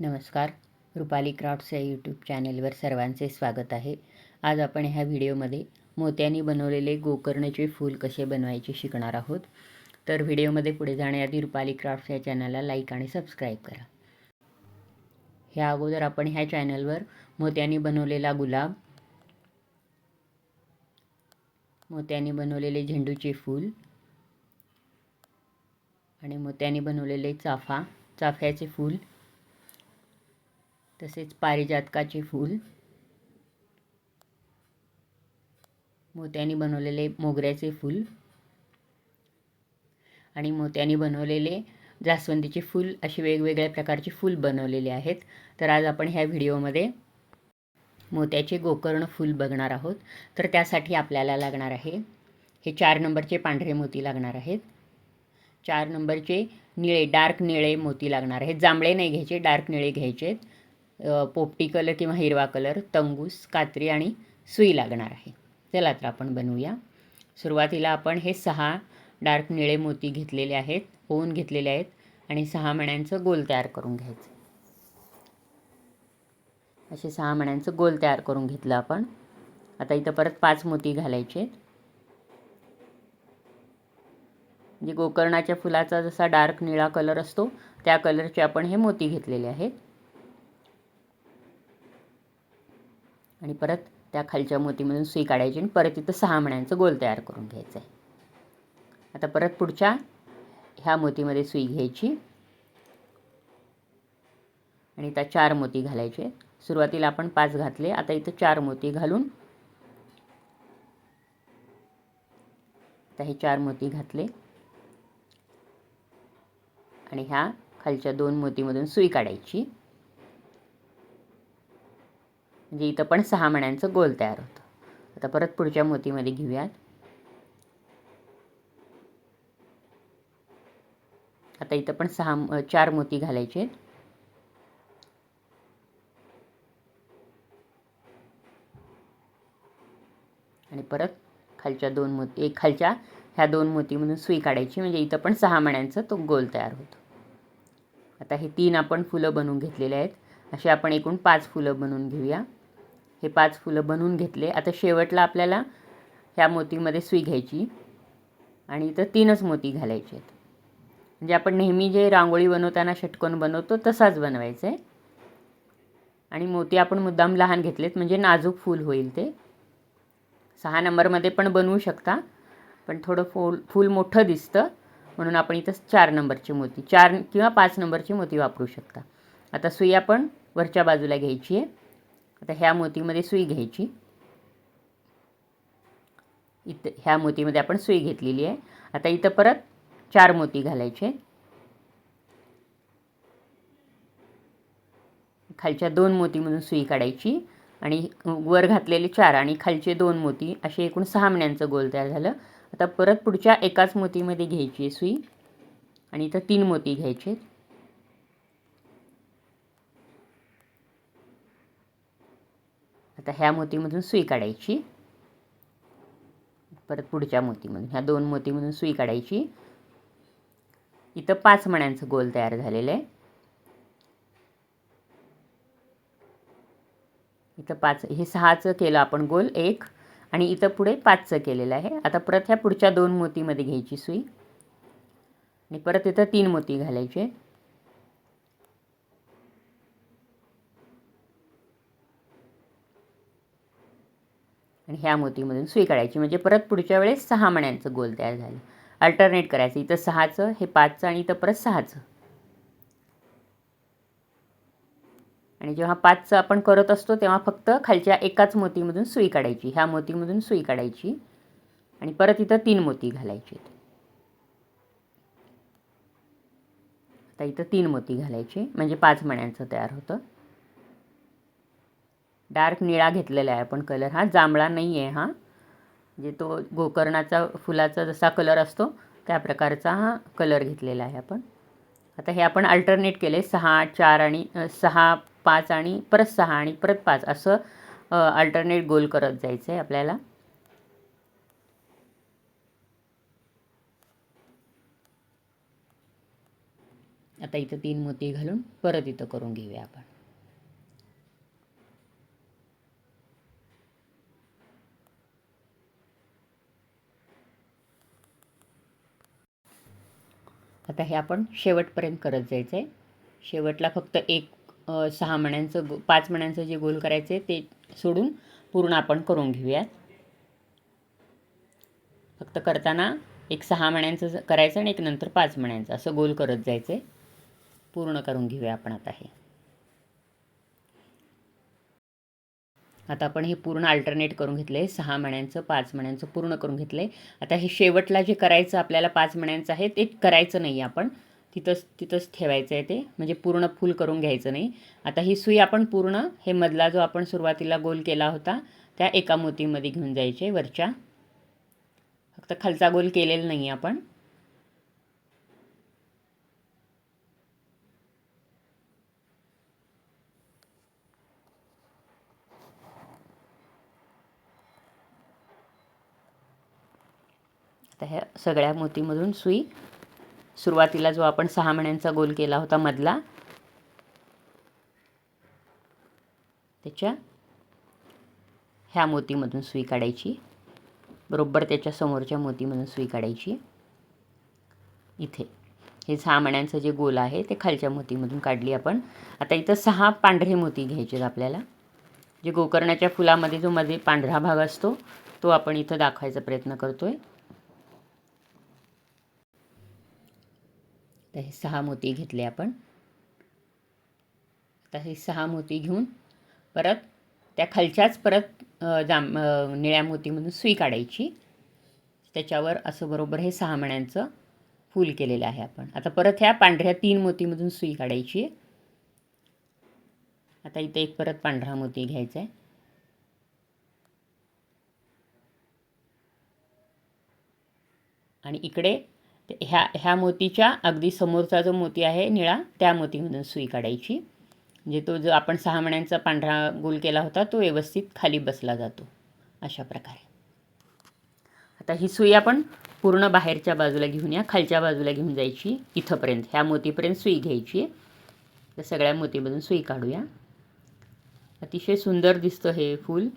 नमस्कार. रुपाली क्राफ्ट्स या यूट्यूब चॅनेलवर सर्वांचे स्वागत आहे. आज आपण ह्या व्हिडिओमध्ये मोत्यांनी बनवलेले गोकर्णचे फूल कसे बनवायचे शिकणार आहोत. तर व्हिडिओमध्ये पुढे जाण्याआधी रुपाली क्राफ्ट्स या चॅनलला लाईक आणि सबस्क्राईब करा. ह्या अगोदर आपण ह्या चॅनलवर मोत्यांनी बनवलेला गुलाब मोत्यांनी बनवलेले झेंडूचे फूल आणि मोत्यांनी बनवलेले चाफा चाफ्याचे फूल तसेच पारिजातकाचे फूल. मोत्यांनी बनवलेले मोगऱ्याचे फूल. आणि मोत्याने बनवलेले जास्वंदीचे फूल असे वेगवेगळ्या प्रकारचे फूल बनवलेले आहेत. तर आज आपण ह्या व्हिडिओमध्ये मोत्याचे गोकर्ण फूल बघणार आहोत. तर त्यासाठी आपल्याला लागणार आहे हे चार नंबरचे पांढरे मोती लागणार आहेत. चार नंबरचे निळे डार्क निळे मोती लागणार आहेत. जांभळे नाही घ्यायचे डार्क निळे घ्यायचे आहेत पोपटी कलर किंवा हिरवा कलर तंगूस कात्री आणि सुई लागणार आहे. चला तर आपण बनवूया. सुरुवातीला आपण हे सहा डार्क निळे मोती घेतलेले आहेत होऊन घेतलेले आहेत आणि सहा मण्यांचं गोल तयार करून घ्यायचं. असे सहा मण्यांचं गोल तयार करून घेतलं आपण. आता इथं परत पाच मोती घालायचे म्हणजे गोकर्णाच्या फुलाचा जसा डार्क निळा कलर असतो त्या कलरचे आपण हे मोती घेतलेले आहेत. आणि परत त्या खालच्या मोतीमधून सुई काढायची आणि परत इथं सहा मण्यांचं गोल तयार करून घ्यायचं आहे. आता परत पुढच्या ह्या मोतीमध्ये सुई घ्यायची. आणि त्या चार मोती घालायचे सुरुवातीला आपण पाच घातले आता इथं चार मोती घालून आता हे चार मोती घातले. आणि ह्या खालच्या दोन मोतीमधून सुई काढायची. म्हणजे इथं पण सहा मण्यांचं गोल तयार होतं. आता परत पुढच्या मोतीमध्ये घेऊयात. आता इथं पण सहा चार मोती घालायचे आणि परत खालच्या दोन मोती एक खालच्या ह्या दोन मोतीमधून सुई काढायची. म्हणजे इथं पण सहा मण्यांचं तो गोल तयार होतो. आता हे तीन आपण फुलं बनवून घेतलेले आहेत. असे आपण एकूण पाच फुलं बनवून घेऊया. हे पाच फुलं बनवून घेतले. आता शेवटला आपल्याला ह्या मोतीमध्ये सुई घ्यायची आणि इथं तीनच मोती घालायचे आहेत. म्हणजे आपण नेहमी जे रांगोळी बनवताना षटकोन बनवतो तसाच बनवायचं. आहे आणि मोती आपण मुद्दाम लहान घेतलेत म्हणजे नाजूक फूल होईल ते. सहा नंबरमध्ये पण बनवू शकता पण थोडं फूल फूल मोठं दिसतं म्हणून आपण इथं चार नंबरची मोती चार किंवा पाच नंबरची मोती वापरू शकता. आता सुई आपण वरच्या बाजूला घ्यायची आहे. आता ह्या मोतीमध्ये सुई घ्यायची. इथं ह्या मोतीमध्ये आपण सुई घेतलेली आहे. आता इथं परत चार मोती घालायचे. खालच्या दोन मोतीमधून सुई काढायची आणि वर घातलेले चार आणि खालचे दोन मोती असे एकूण सहा मण्यांचं गोल तयार झालं. आता परत पुढच्या एकाच मोतीमध्ये घ्यायची सुई आणि इथं तीन मोती घ्यायचे आता ह्या मोतीमधून सुई काढायची. परत पुढच्या मोतीमधून ह्या दोन मोतीमधून सुई काढायची. इथं पाच मण्यांचं गोल तयार झालेलं आहे. इथं पाच हे सहाचं केलं आपण गोल एक. आणि इथं पुढे पाचचं केलेलं आहे. आता परत ह्या पुढच्या दोन मोतीमध्ये घ्यायची सुई. आणि परत इथं तीन मोती घालायचे. आणि ह्या मोतीमधून सुई काढायची म्हणजे परत पुढच्या वेळेस सहा मण्यांचं गोल तयार झालं. अल्टरनेट करायचं. इथं सहाचं हे पाचचं आणि इथं परत सहाचं. आणि जेव्हा पाचचं आपण करत असतो तेव्हा फक्त खालच्या एकाच मोतीमधून सुई काढायची ह्या मोतीमधून सुई काढायची आणि परत इथं तीन मोती घालायचे. आता इथं तीन मोती घालायचे. म्हणजे पाच मण्यांचं तयार होतं. डार्क निळा घेतलेला आहे आपण कलर. हा जांभळा नाही आहे हा. म्हणजे तो गोकर्णाचा फुलाचा जसा कलर असतो त्या प्रकारचा हा कलर घेतलेला आहे आपण. आता हे आपण अल्टरनेट केले. सहा चार आणि सहा पाच आणि परत सहा आणि परत पाच. असं अल्टरनेट गोल करत जायचं आहे आपल्याला. आता इथं तीन मोती घालून परत इथं करून घेऊया आपण. आता हे आपण शेवटपर्यंत करत जायचं आहे शेवटला फक्त एक सहा मण्यांचं गो पाच मण्यांचं जे गोल करायचं आहे ते सोडून पूर्ण आपण करून घेऊयात. फक्त करताना एक सहा मण्यांचं करायचं आणि एक नंतर पाच मण्यांचं असं गोल करत जायचं आहे पूर्ण करून घेऊया आपण आता हे. आता आपण हे पूर्ण अल्टरनेट करून घेतलं आहे सहा मण्यांचं पाच मण्यांचं पूर्ण करून घेतलं आहे आता हे शेवटला जे करायचं आपल्याला पाच मण्यांचं आहे ते करायचं नाही आपण. तिथंच तिथंच ठेवायचं आहे ते. म्हणजे पूर्ण फुल करून घ्यायचं नाही. आता ही सुई आपण पूर्ण हे मधला जो आपण सुरुवातीला गोल केला होता त्या एका मोतीमध्ये घेऊन जायचे वरच्या. फक्त खालचा गोल केलेला नाही आपण. आता ह्या सगळ्या मोतीमधून सुई. सुरुवातीला जो आपण सहा महिन्यांचा गोल केला होता मधला त्याच्या ह्या मोतीमधून सुई काढायची. बरोबर त्याच्या समोरच्या मोतीमधून सुई काढायची. इथे. हे सहा मण्यांचं जे गोल आहे ते खालच्या मोतीमधून काढली आपण. आता इथं सहा पांढरे मोती घ्यायचे आहेत आपल्याला. जे गोकर्णाच्या फुलामध्ये जो मध्ये पांढरा भाग असतो तो आपण इथं दाखवायचा प्रयत्न करतो आहे तर हे सहा मोती घेतले आपण. आता हे सहा मोती घेऊन परत त्या खालच्याच परत जांब जाम निळ्या मोतीमधून सुई काढायची. त्याच्यावर असं बरोबर हे सहा मण्यांचं फूल केलेलं आहे आपण. आता परत ह्या पांढऱ्या तीन मोतीमधून सुई काढायची. आहे आता इथे एक परत पांढरा मोती घ्यायचा आहे. आणि इकडे ह्या ह्या मोतीच्या अगदी समोरचा जो मोती आहे निळा त्या मोतीमधून सुई काढायची. म्हणजे तो जो आपण सहा महिन्यांचा पांढरा गोल केला होता तो व्यवस्थित खाली बसला जातो. अशा प्रकारे. आता ही सुई आपण पूर्ण बाहेरच्या बाजूला घेऊन या. खालच्या बाजूला घेऊन जायची. इथंपर्यंत ह्या मोतीपर्यंत सुई घ्यायची. तर सगळ्या मोतीमधून सुई काढूया. अतिशय सुंदर दिसतं हे फूल.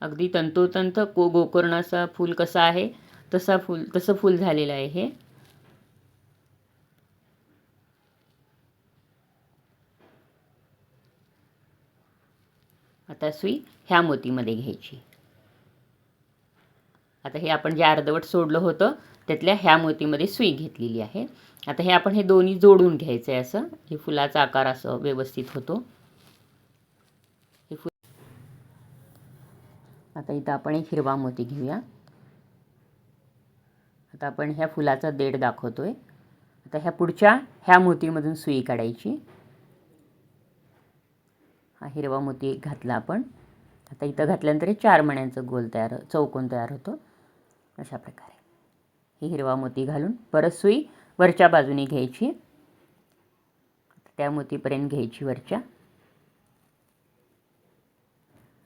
अगदी तंतोतंत को गोकर्णाचा फूल कसा आहे तसा फूल तसं फूल झालेलं आहे हे. आता सुई ह्या मोतीमध्ये घ्यायची. आता हे आपण जे अर्धवट सोडलं होतं त्यातल्या ह्या मोतीमध्ये सुई घेतलेली आहे. आता हे आपण हे दोन्ही जोडून घ्यायचं आहे असं. हे फुलाचा आकार असं व्यवस्थित होतो. हे फुल आता इथं आपण एक हिरवा मोती घेऊया. आता आपण ह्या फुलाचा देठ आहे आता ह्या पुढच्या ह्या मोतीमधून सुई काढायची. हा हिरवा मोती एक घातला आपण. आता इथं घातल्यानंतर चार मण्यांचं गोल तयार चौकोन तयार होतो. अशा प्रकारे. ही हिरवा मोती घालून परत सुई वरच्या बाजूने घ्यायची. त्या मोतीपर्यंत घ्यायची वरच्या.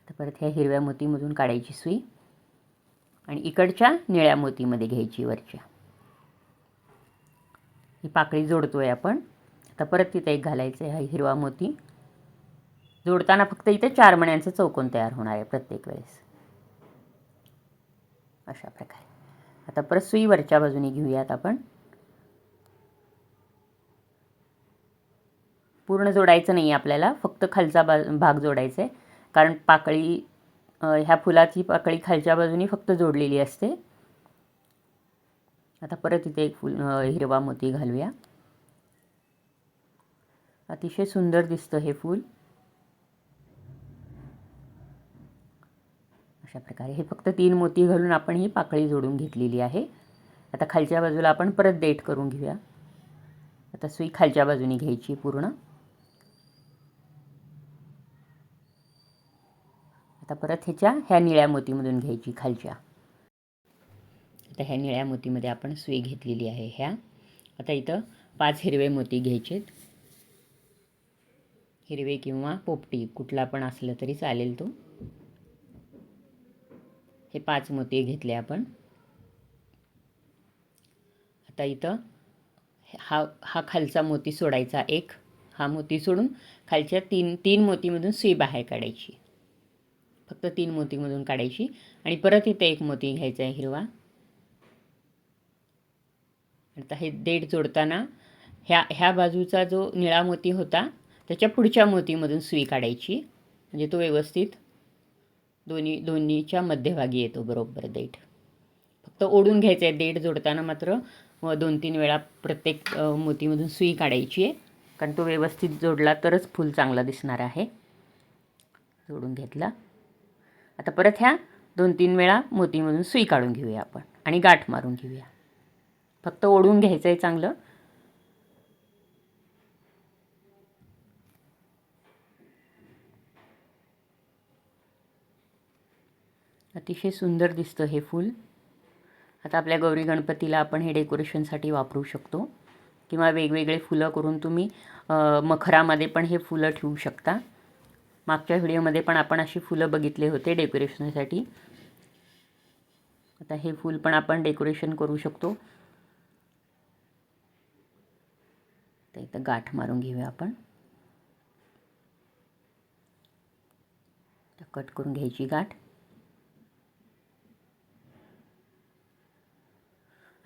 तर परत ह्या हिरव्या मोतीमधून काढायची सुई. आणि इकडच्या निळ्या मोतीमध्ये घ्यायची वरच्या. ही पाकळी जोडतोय आपण. आता परत तिथं एक घालायचं आहे हा हिरवा मोती. जोडताना फक्त इथे चार मण्यांचं चौकोन तयार होणार आहे प्रत्येक वेळेस. अशा प्रकारे. आता परत सुई वरच्या बाजूने घेऊयात आपण. पूर्ण जोडायचं नाही आपल्याला. फक्त खालचा बा भाग जोडायचा आहे कारण पाकळी ह्या फुलाची पाकळी खालच्या बाजूनी फक्त जोडलेली असते. आता परत इथे एक फुल हिरवा मोती घालूया. अतिशय सुंदर दिसतं हे फूल. अशा प्रकारे हे फक्त तीन मोती घालून आपण ही पाकळी जोडून घेतलेली आहे. आता खालच्या बाजूला आपण परत देठ करून घेऊया. आता सुई खालच्या बाजूने घ्यायची पूर्ण. आता परत ह्याच्या ह्या निळ्या मोतीमधून घ्यायची खालच्या. आता ह्या निळ्या मोतीमध्ये आपण सुई घेतलेली आहे ह्या. आता इथं पाच हिरवे मोती घ्यायचेत. हिरवे किंवा पोपटी कुठला पण असलं तरी चालेल तो. हे पाच मोती घेतले आपण. आता इथं हा हा खालचा मोती सोडायचा एक. हा मोती सोडून खालच्या तीन तीन मोतीमधून सुई बाहेर काढायची. फक्त तीन मोतीमधून काढायची. आणि परत इथे एक मोती घ्यायचा आहे हिरवा. आता हे देठ जोडताना ह्या ह्या बाजूचा जो निळा मोती होता त्याच्या पुढच्या मोतीमधून सुई काढायची. म्हणजे तो व्यवस्थित दोन्ही दोन्हीच्या मध्यभागी येतो बरोबर देठ. फक्त ओढून घ्यायचं आहे देठ जोडताना मात्र व दोन तीन वेळा प्रत्येक मोतीमधून सुई काढायची आहे. कारण तो व्यवस्थित जोडला तरच फूल चांगला दिसणार आहे. जोडून घेतला. आता परत ह्या दोन तीन वेळा मोतीमधून सुई काढून घेऊया आपण आणि गाठ मारून घेऊया. फक्त ओढून घ्यायचं आहे चांगलं. अतिशय सुंदर दिसतं हे फूल. आता आपल्या गौरी गणपतीला आपण हे डेकोरेशनसाठी वापरू शकतो किंवा वेगवेगळे फुलं करून तुम्ही मखरामध्ये पण हे फुलं ठेवू शकता. मागच्या व्हिडिओमध्ये पण आपण अशी फुलं बघितले होते डेकोरेशनसाठी. आता हे फूल पण आपण डेकोरेशन करू शकतो. तर इथं गाठ मारून घेऊया आपण. कट करून घ्यायची गाठ.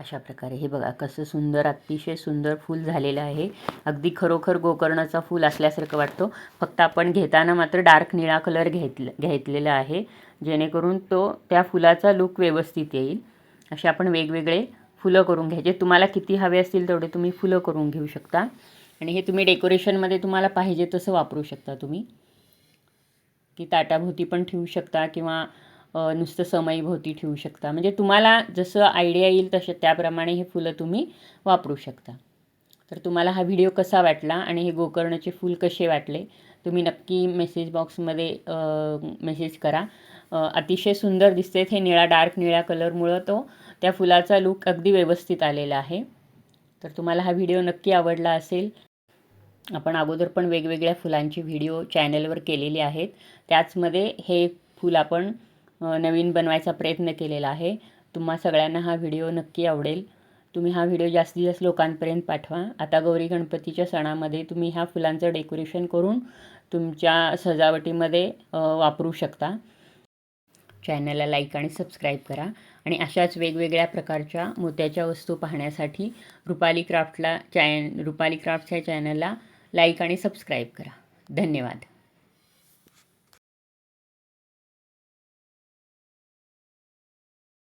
अशा प्रकारे. हे बघा कसं सुंदर अतिशय सुंदर फूल झालेलं आहे. अगदी खरोखर गोकर्णाचा फूल असल्यासारखं वाटतो. फक्त आपण घेताना मात्र डार्क निळा कलर घेतलं घेतलेला आहे. जेणेकरून तो त्या फुलाचा लुक व्यवस्थित येईल. असे आपण वेगवेगळे फुलं करून घ्यायचे तुम्हाला किती हवे असतील तेवढे तुम्ही फुलं करून घेऊ शकता. आणि हे तुम्ही डेकोरेशनमध्ये तुम्हाला पाहिजे तसं वापरू शकता तुम्ही. की ताटाभोवती पण ठेवू शकता किंवा नुसतं समईभोवती ठेवू शकता. म्हणजे तुम्हाला जसं आयडिया येईल तसं त्याप्रमाणे हे फुलं तुम्ही वापरू शकता. तर तुम्हाला हा व्हिडिओ कसा वाटला आणि हे गोकर्णाचे फूल कसे वाटले तुम्ही नक्की मेसेज बॉक्समध्ये मेसेज करा. अतिशय सुंदर दिसते हे निळा डार्क निळ्या कलरमुळं तो. त्या फुलाचा लूक अगदी व्यवस्थित आलेला आहे. तर तुम्हाला हा व्हिडिओ नक्की आवडला असेल. आपण अगोदर पण वेगवेगळ्या फुलांची व्हिडिओ चॅनलवर केलेले आहेत. त्याचमध्ये हे फूल आपण नवीन बनवायचा प्रयत्न केलेला आहे. तुम्हा सगळ्यांना हा व्हिडिओ नक्की आवडेल. तुम्ही हा व्हिडिओ जास्तीत जास्त लोकांपर्यंत पाठवा. आता गौरी गणपतीच्या सणामध्ये तुम्ही ह्या फुलांचं डेकोरेशन करून तुमच्या सजावटीमध्ये वापरू शकता. चॅनलला लाईक आणि सबस्क्राईब करा. आणि अशाच वेगवेगळ्या प्रकारच्या मोत्याच्या वस्तू पाहण्यासाठी रुपाली क्राफ्टला चॅन रुपाली क्राफ्टच्या चॅनलला लाईक आणि सबस्क्राईब करा. धन्यवाद.